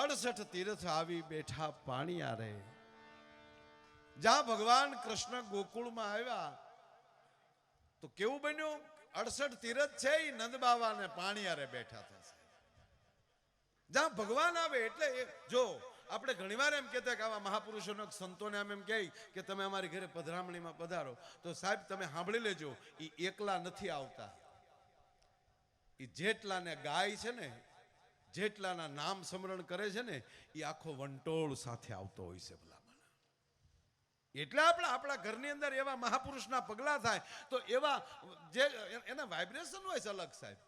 અડસઠ તીર્થ આવી બેઠા પાણી આરે જ્યાં ભગવાન કૃષ્ણ ગોકુળમાં આવ્યા, તો કેવું બન્યું? અડસઠ તીરથ છે એ નંદ બાબાને પાણી આરે બેઠા થશે. જ્યાં ભગવાન આવે એટલે જો, આપણે ઘણીવાર એમ કહેતા કે આવા મહાપુરુષોનો સંતોને આમ એમ કહે કે તમે અમારી ઘરે પધરામણીમાં પધારો, તો સાહેબ તમે સાંભળી લેજો એ એકલા નથી આવતા. એ જેટલાને ગાય છે ને જેટલાના નામ સ્મરણ કરે છે ને, એ આખો વંટોળ સાથે આવતો હોય છે ભલામણ. એટલે આપણે આપણા ઘરની અંદર એવા મહાપુરુષના પગલા થાય, તો એવા જે, એના વાઇબ્રેશન હોય છે અલગ સાહેબ.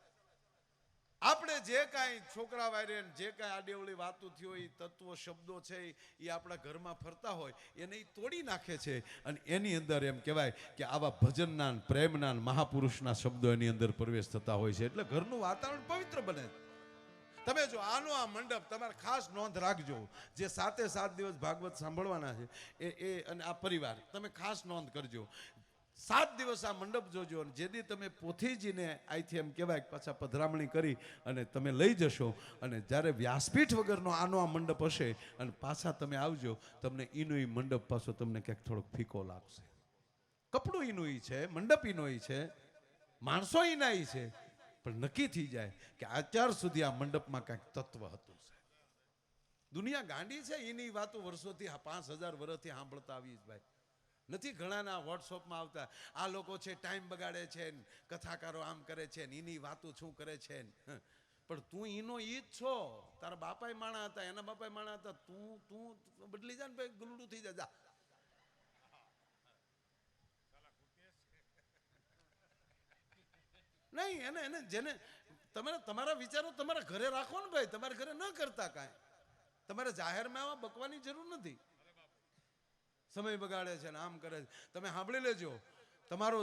આપણે જે કાંઈ છોકરા વાયરે જે કાંઈ આડેવળી વાતો થયો હોય તત્વો, શબ્દો છે એ આપણા ઘરમાં ફરતા હોય, એને એ તોડી નાખે છે. અને એની અંદર એમ કહેવાય કે આવા ભજનના પ્રેમના મહાપુરુષના શબ્દો એની અંદર પ્રવેશ થતા હોય છે. એટલે ઘરનું વાતાવરણ પવિત્ર બને. તમે જો આનો આ મંડપ તમારે ખાસ નોંધ રાખજો. જે સાતે સાત દિવસ ભાગવત સાંભળવાના છે, એ એ અને આ પરિવાર, તમે ખાસ નોંધ કરજો. સાત દિવસ આ મંડપ જોજો અને જેથી તમે પોથીજીને અહીંથી એમ કહેવાય પાછા પધરામણી કરી અને તમે લઈ જશો અને જ્યારે વ્યાસપીઠ વગરનો આનો આ મંડપ હશે અને પાછા તમે આવજો, તમને ઈનો મંડપ પાછો તમને ક્યાંક થોડોક ફીકો લાગશે. કપડું ઈનું ઈ છે, મંડપ ઈનો ઈ છે, માણસો ઈના ઈ છે. પણ નક્કી થઈ જાય કે અત્યાર સુધી આ મંડપમાં કાંઈક તત્વ હતું છે દુનિયા ગાંડી છે, એની વાતો વર્ષોથી પાંચ હજાર વર્ષથી સાંભળતા આવી ભાઈ. નથી ઘણાના વોટ્સઅપમાં આવતા, આ લોકો છે ટાઈમ બગાડે છે કથાકારો આમ કરે છે, ને એની વાતો શું કરે છે, ને પણ તું એનો એ જ છો. તારા બાપાએ માણા હતા, એના બાપાએ માણા હતા. તું તું બદલી જા ને ભાઈ ગુલડું થઈ જા. નહીં, એને એને જેને તમે તમારા વિચારો તમારા ઘરે રાખો ને ભાઈ, તમારા ઘરે ન કરતા કાંઈ. તમારે જાહેરમાં આવા બકવાની જરૂર નથી. સમય બગાડે છે ને આમ કરે છે. તમે સાંભળી લેજો, તમારો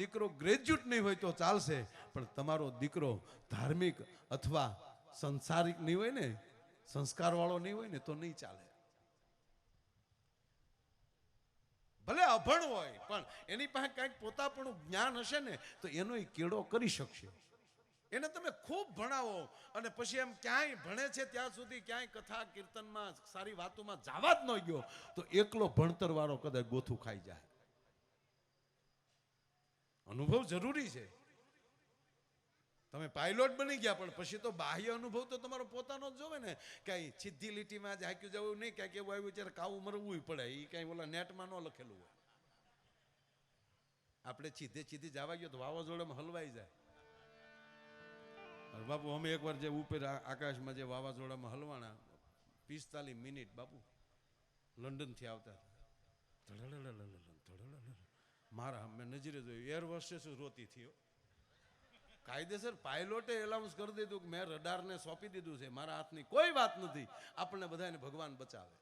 દીકરો ગ્રેજ્યુએટ નહીં હોય તો ચાલશે, પણ તમારો દીકરો ધાર્મિક અથવા સંસારિક નહીં હોય ને, સંસ્કારવાળો નહીં હોય ને તો નહીં ચાલે. ભલે અભણ હોય, પણ એની પાસે કાંઈક પોતાપણું જ્ઞાન હશે ને, તો એનો એ કેળો કરી શકશે. એને તમે ખૂબ ભણાવો અને પછી એમ ક્યાંય ભણે છે ત્યાં સુધી ક્યાંય કથા કીર્તનમાં સારી વાતોમાં જવા જ ન ગયો, તો એકલો ભણતર વાળો કદાચ ગોથું ખાઈ જાય. અનુભવ જરૂરી છે. તમે પાયલોટ બની ગયા પણ પછી તો બાહ્ય અનુભવ તો તમારો પોતાનો જ જોવે ને. કાંઈ સીધી લીટીમાં જ હાક્યું જવું નહીં ક્યાંક એવું આવ્યું ત્યારે કાવું મરવું પડે એ કાંઈ ઓલા નેટમાં ન લખેલું હોય. આપણે સીધે સીધી જવા ગયો તો વાવાઝોડામાં હલવાઈ જાય. બાપુ અમે એકવાર જે ઉપર આકાશમાં જે વાવાઝોડામાં હલવાના પિસ્તાલીસ મિનિટ બાપુ લંડનથી આવતા. ધડડડડડડ, મારા મેં નજરે જોયું એર વર્ષે શું રોતી થયો. કાયદેસર પાયલોટે એલાઉન્સ કરી દીધું કે મેં રડારને સોંપી દીધું છે, મારા હાથની કોઈ વાત નથી. આપણને બધાને ભગવાન બચાવે.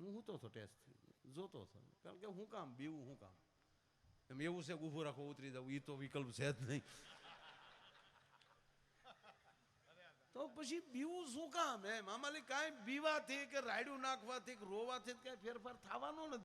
હું હું તો ટેસ્ટ જોતો હતો. કારણ કે હું કામ, બીવું હું કામ. એમ એવું છે ઊભું રાખો, ઉતરી જાવ એ તો વિકલ્પ છે જ નહીં. તો પછી બીવું શું કામ? એમ આમાં કાંઈ બીવાથી કે રાયડું નાખવાથી કે રોવાથી કાંઈ ફેરફાર થવાનો નથી.